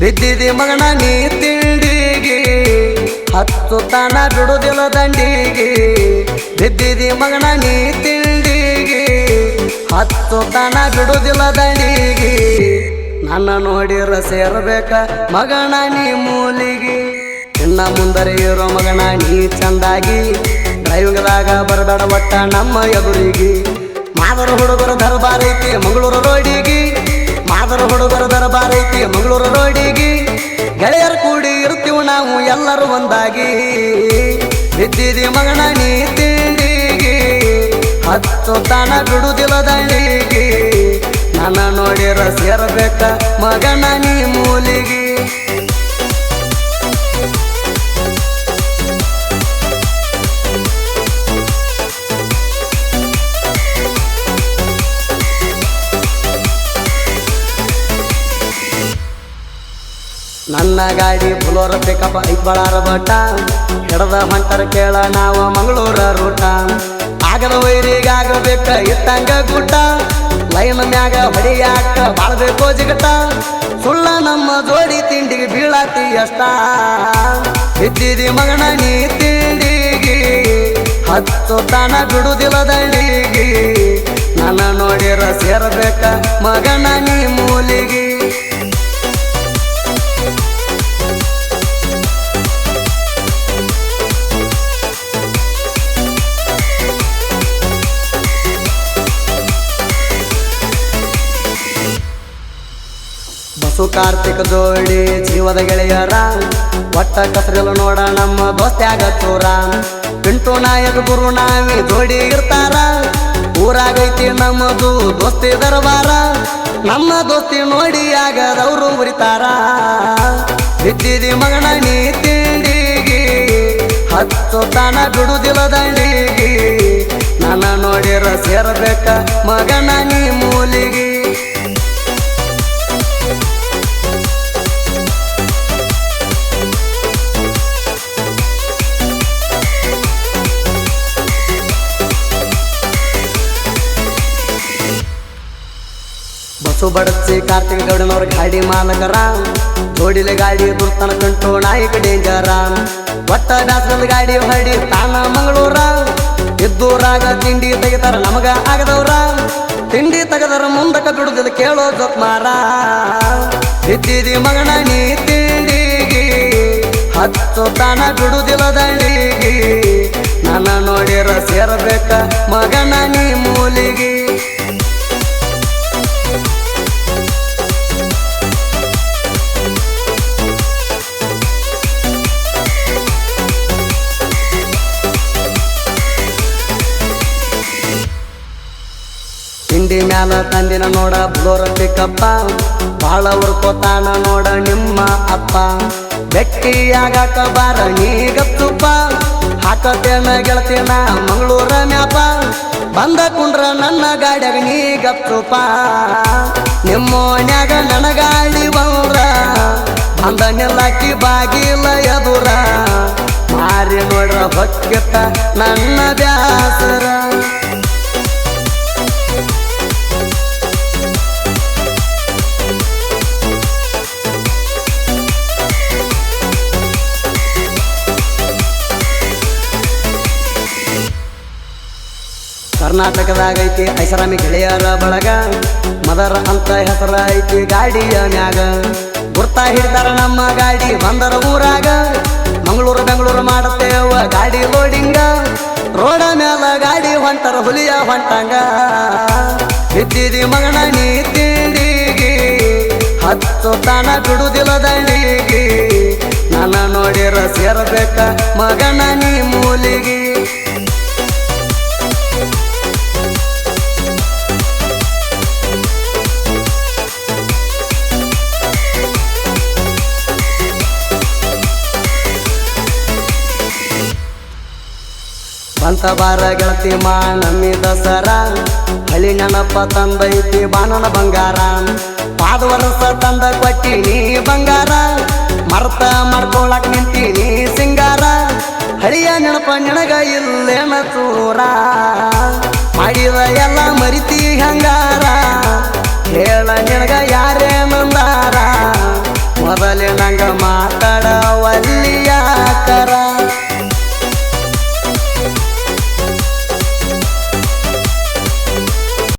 ಬಿದ್ದಿದಿ ಮಗನ ನೀ ತಿಂಡಿಗೆ. ಹತ್ತು ತಾನ ಬಿಡುದಿಲ್ಲ ದಂಡಿಗೆ. ಬಿದ್ದಿದೆ ಮಗನ ನೀ ತಿಂಡಿಗೆ. ಹತ್ತು ತಾನ ಬಿಡುದಿಲ್ಲ ದಂಡಿಗೆ. ನನ್ನ ನೋಡಿರ ಸೇರಬೇಕ ಮಗನ ನೀ ಮೂಲಿಗೆ. ಇನ್ನ ಮುಂದರೆ ಇರೋ ಮಗನ ನೀ ಚಂದಾಗಿ. ಡ್ರೈವಿಂಗ್ದಾಗ ಬರಬೇಡ ಒಟ್ಟ ನಮ್ಮ ಎದುರಿಗೆ. ಮಾದರ ಹುಡುಗರು ದರ್ಬಾರ್ ಐತಿ ಮಂಗಳೂರು ರೋಡಿಗೆ. ಮಾದರ ಹುಡುಗರು ದರಬಾರೈತಿ ಮಂಗಳೂರು ರೋಡಿಗೆ. ಗೆಳೆಯರು ಕೂಡಿ ಇರ್ತೀವಿ ನಾವು ಎಲ್ಲರೂ ಒಂದಾಗಿ. ಬಿದ್ದಿದಿ ಮಗನ ನೀ ಹತ್ತು ತಾಣ ಬಿಡುದಿಲ್ಲ ದಂಡಿಗೆ ನನ್ನ ನೋಡಿರ ಸೇರಬೇಕ ಮಗನ ನೀ ಮೂಲಿಗೆ. ನನ್ನ ಗಾಡಿ ಬುಲೋರ ಪಿಕಪ್ ಇಬ್ಬಳಾರ ಬಟ್ಟ. ಹಿಡದ ಹೊಂಟರ ಕೇಳ ನಾವು ಮಂಗಳೂರ ರೂಟ. ಆಗದ ವೈರಿಗಾಗಬೇಕ ಇತ್ತಂಗ ಗುಟ್ಟ. ಲೈನ್ ಮ್ಯಾಗ ಹೊಡಿಯಾಕ ಬಾಳ್ಬೇಕು ಜಿಗಟ. ಸುಳ್ಳ ನಮ್ಮ ಜೋಡಿ ತಿಂಡಿಗೆ ಬೀಳತಿ ಅಷ್ಟ. ಬಿದ್ದಿದಿ ಮಗನ ನೀ ತಿಂಡಿಗೆ. ಹತ್ತು ತಾನ ಬಿಡುದಿಲ್ಲ ದಂಡಿಗೆ ನನ್ನ ನೋಡಿರ ಸೇರಬೇಕ ಮಗನ ನೀ ಮೂಲಿಗೆ. ಬಸು ಕಾರ್ತಿಕ ಜೋಡಿ ಜೀವದ ಗೆಳೆಯರ. ಒಟ್ಟ ಕಸರಿಲು ನೋಡ ನಮ್ಮ ದೋಸ್ತ್ಯಾಗ ಚೂರ. ಪಿಂಟು ನಾಯಕ, ಗುರು ನಾವಿ ಜೋಡಿ ಇರ್ತಾರ. ಊರಾಗೈತಿ ನಮ್ಮದು ದೋಸ್ತಿ ದರ್ಬಾರ. ನಮ್ಮ ದೋಸ್ತಿ ನೋಡಿ ಆಗದವ್ರು ಉರಿತಾರ. ಬಿದ್ದಿದಿ ಮಗನ ನೀ ತಿಂಡಿಗೆ, ಹತ್ತು ತಾನ ಬಿಡುದಿಲ್ಲ ದಂಡಿಗೆ. ನನ್ನ ನೋಡಿರ ಸೇರಬೇಕ ಮಗನ ನೀ ಮೂಲಿಗೆ. ಬಸ್ಸು ಬಡಸಿ ಕಾರ್ತಿಕ ಗೌಡನವ್ರ ಗಾಡಿ ಮಾಲಕರ. ಜೋಡಿಲೆ ಗಾಡಿ ದುರ್ತನ ಕಂಟು ನಾಯಕ ಡೇಂಜರ. ಒಟ್ಟ ದಾಸನದ ಗಾಡಿ ಹೊಡಿ ತಾನ ಮಂಗಳೂರ. ಇದ್ದೂರಾಗ ತಿಂಡಿ ತೆಗಿತಾರ ನಮಗ ಆಗದವ್ರ. ತಿಂಡಿ ತೆಗದರ ಮುಂದಕ ಬಿಡುದಿಲ್ಲ ಕೇಳೋ ಜೊತ್ಮಾರ. ಇದ್ದಿದಿ ಮಗನ ನೀ ತಿಂಡಿಗೆ. ಹತ್ತು ತಾನ ಬಿಡುದಿಲ್ಲ ದಂಡಿಗಿ ನನ್ನ ನೋಡಿರ ಸೇರಬೇಕ ಮಗನ ನೀ ಮೂಲಿಗೆ. ಮ್ಯಾಲ ತಂದಿನ ನೋಡ ಬ್ಲೋರ ಪಿಕಪ್ಪ ಬಾಳ ಉರ್ಕೋತಾನ ನೋಡ ನಿಮ್ಮ ಅಪ್ಪ. ಗಟ್ಟಿಯಾಗಾಕ ಬಾರ ನೀ ತುಪ್ಪ ಹಾಕತೇನ ಗೆಳತೇನ ಮಂಗಳೂರ ಮ್ಯಾಪ. ಬಂದ ಕುಂಡ್ರ ನನ್ನ ಗಾಡ್ಯಾಗ ನೀ ನಿಮ್ಮ ಮನ್ಯಾಗ ನನ್ನ ಗಾಡಿ ಬಂದ್ರ. ಬಂದ ನಿಲ್ಲಾಕಿ ಬಾಗಿಲ ಎದುರ. ಮಾರಿ ನೋಡ್ರ ಹೊಕ್ಕಿತ್ತ ನನ್ನ ಬ್ಯಾಸರ. ಕರ್ನಾಟಕದಾಗೈತಿ, ಐಸರಾಮಿ ಗೆಳೆಯರ ಬಳಗ. ಮದರ ಅಂತ ಹೆಸರ ಐತಿ ಗಾಡಿಯ ಮ್ಯಾಗ. ಗುರ್ತಾ ಹಿಡಿದಾರ ನಮ್ಮ ಗಾಡಿ, ಬಂದರ ಊರಾಗ. ಮಂಗಳೂರು ಬೆಂಗಳೂರು ಮಾಡುತ್ತೇವ ಗಾಡಿ ಲೋಡಿಂಗ ರೋಡ ಮ್ಯಾಲ ಗಾಡಿ ಹೊಂಟರ, ಹುಲಿಯ ಹೊಂಟಂಗ. ಬಿದ್ದಿದಿ ಮಗನ ನೀ ಹತ್ತು ತಾನ ಬಿಡುದಿಲ್ಲ ದಂಡಿಗೆ ನನ್ನ ನೋಡಿರ ಸೇರಬೇಕ ಮಗನ ನೀ ಮೂಲಿಗೆ. ಬಂತ ಬಾರ ಗೆಳತಿ ಮಾನಮ್ಮಿ ದಸರಾ. ಹಳಿ ನೆನಪ ತಂದೈತಿ ಬಾನನ ಬಂಗಾರ. ಪಾದ ವರ್ಷ ತಂದ ಕೊಟ್ಟಿ ನೀ ಬಂಗಾರ. ಮರ್ತ ಮಾಡ್ಕೊಳಕ್ ನೀ ಸಿಂಗಾರ. ಹಳಿಯ ನೆನಪ ನಿನಗ ಇಲ್ಲೇನ ಚೂರ ಮಾಡಿದ ಎಲ್ಲ ಮರಿತಿ ಹಂಗಾರ. ಹೇಳ ನಿನಗ ಯಾರೇನಂದಾರ ಮೊದಲೇ ನಂಗ ಮಾತಾಡ